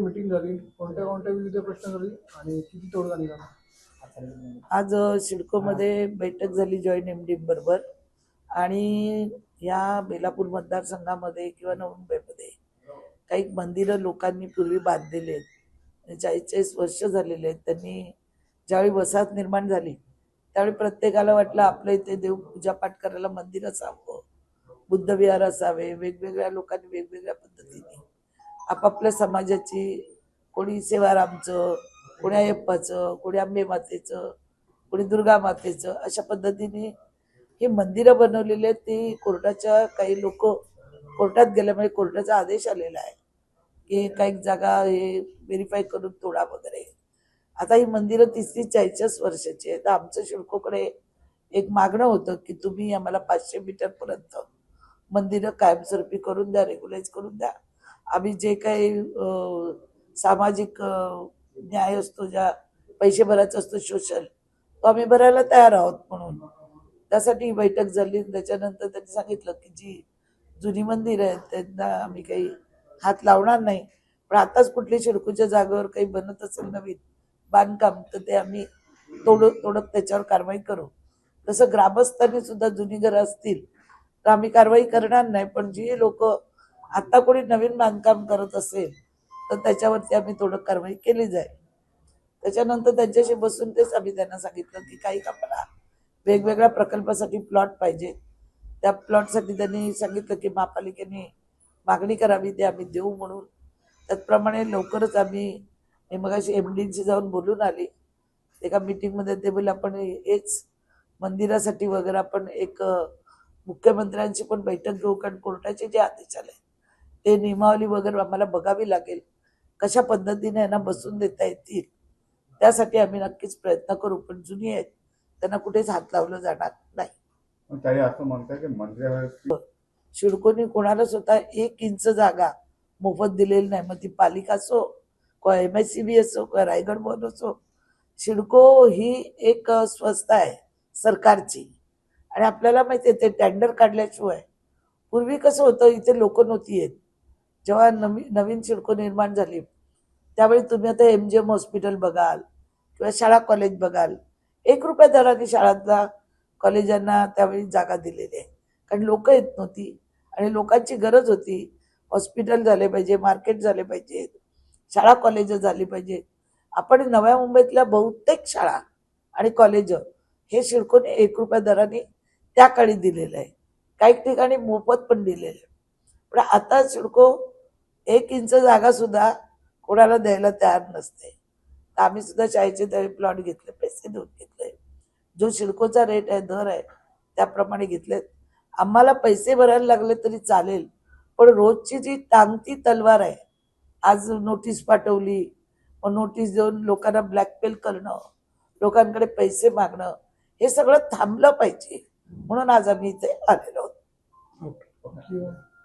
Meeting झाली. कोणत्या कोणत्या विविध प्रश्न झाली आणि किती तोडगा निघाला? आज सिडकोमध्ये बैठक झाली जॉईंट एम डी बरोबर. आणि या बेलापूर मतदारसंघामध्ये किंवा नवी मुंबईमध्ये काही मंदिरं लोकांनी पूर्वी बांधलेले आहेत. म्हणजे चाळीस चाळीस वर्ष झालेले आहेत. त्यांनी ज्यावेळी वसाहत निर्माण झाली त्यावेळी प्रत्येकाला वाटलं आपल्या इथे देव पूजापाठ करायला मंदिर असावं बुद्धविहार असावे वेगवेगळ्या लोकांनी वेगवेगळ्या आपापल्या समाजाची कोणी सेवारामचं कोणी अय्यप्पाचं कोणी आंबे मातेचं कोणी दुर्गा मातेचं अशा पद्धतीने ही मंदिरं बनवलेली आहेत. ती कोर्टाच्या काही लोक कोर्टात गेल्यामुळे कोर्टाचा आदेश आलेला आहे की काही जागा हे व्हेरीफाय करून तोडा वगैरे. आता ही मंदिरं तीस तीस चाळीस वर्षाची आहेत. तर आमचं शिडकोकडे एक मागणं होतं की तुम्ही आम्हाला पाचशे मीटरपर्यंत मंदिरं कायमस्वरूपी करून द्या रेग्युलाइज करून द्या. आम्ही जे काही सामाजिक न्याय असतो ज्या पैसे भरायचा असतो सोशल तो आम्ही भरायला तयार आहोत म्हणून. त्यासाठी ही बैठक झाली. त्याच्यानंतर त्यांनी सांगितलं की जी जुनी मंदिर आहेत त्यांना आम्ही काही हात लावणार नाही. पण आताच कुठली शिडकूच्या जागेवर काही बनत असेल नवीन बांधकाम तर ते आम्ही तोडत तोडत त्याच्यावर कारवाई करू. तसं ग्रामस्थांनी सुद्धा जुनी घरं असतील तर आम्ही कारवाई करणार नाही. पण जी लोक आता कोणी नवीन बांधकाम करत असेल तर त्याच्यावरती आम्ही थोडं कारवाई केली जाईल. त्याच्यानंतर त्यांच्याशी बसून तेच आम्ही त्यांना सांगितलं की काही आम्हाला वेगवेगळ्या प्रकल्पासाठी प्लॉट पाहिजे. त्या प्लॉटसाठी त्यांनी सांगितलं की महापालिकेने मागणी करावी ते आम्ही देऊ म्हणून. त्याचप्रमाणे लवकरच आम्ही मी मगाशी एम डीशी जाऊन बोलून आली. एका मीटिंगमध्ये ते बोलले आपण हेच मंदिरासाठी वगैरे आपण एक मुख्यमंत्र्यांची पण बैठक घेऊ कारण कोर्टाचे जे आदेश आले ते नियमावली वगैरे आम्हाला बघावी लागेल. कशा पद्धतीने यांना बसून देता येतील? त्यासाठी आम्ही नक्कीच प्रयत्न करू पण जुनी आहेत त्यांना कुठेच हात लावलं जाणार नाही. असं म्हणतात की शिडकोनी कोणाला स्वतः एक इंच जागा मोफत दिलेली नाही. मग ती पालिका असो किंवा एम एस सी बी असो किंवा रायगड भवन असो शिडको ही एक संस्था आहे सरकारची. आणि आपल्याला माहिती आहे ते टेंडर काढल्याशिवाय पूर्वी कसं होतं इथे लोक नव्हती येत. जेव्हा नवी नवीन शिडको निर्माण झाली त्यावेळी तुम्ही आता एम जी एम हॉस्पिटल बघाल किंवा शाळा कॉलेज बघाल. एक रुपया दराने शाळांना कॉलेजांना त्यावेळी जागा दिलेली आहे. कारण लोक येत नव्हती आणि लोकांची गरज होती. हॉस्पिटल झाले पाहिजे मार्केट झाले पाहिजे शाळा कॉलेज झाली पाहिजे. आपण नव्या मुंबईतल्या बहुतेक शाळा आणि कॉलेज हे शिडकोने एक रुपया दराने त्या काळी दिलेलं आहे. काही ठिकाणी मोफत पण दिलेलं आहे. पण आता शिडको एक इंच जागा सुद्धा कोणाला द्यायला तयार नसते. तर आम्ही सुद्धा शाळेचे तरी प्लॉट घेतले पैसे देऊन घेतले. जो शिडकोचा रेट आहे दर आहे त्याप्रमाणे घेतलेत आम्हाला पैसे भरायला लागले तरी चालेल पण रोजची जी टांगती तलवार आहे आज नोटीस पाठवली मग नोटीस देऊन लोकांना ब्लॅकमेल करणं लोकांकडे पैसे मागणं हे सगळं थांबलं पाहिजे. म्हणून आज आम्ही इथे आलेलो आहोत. ओके.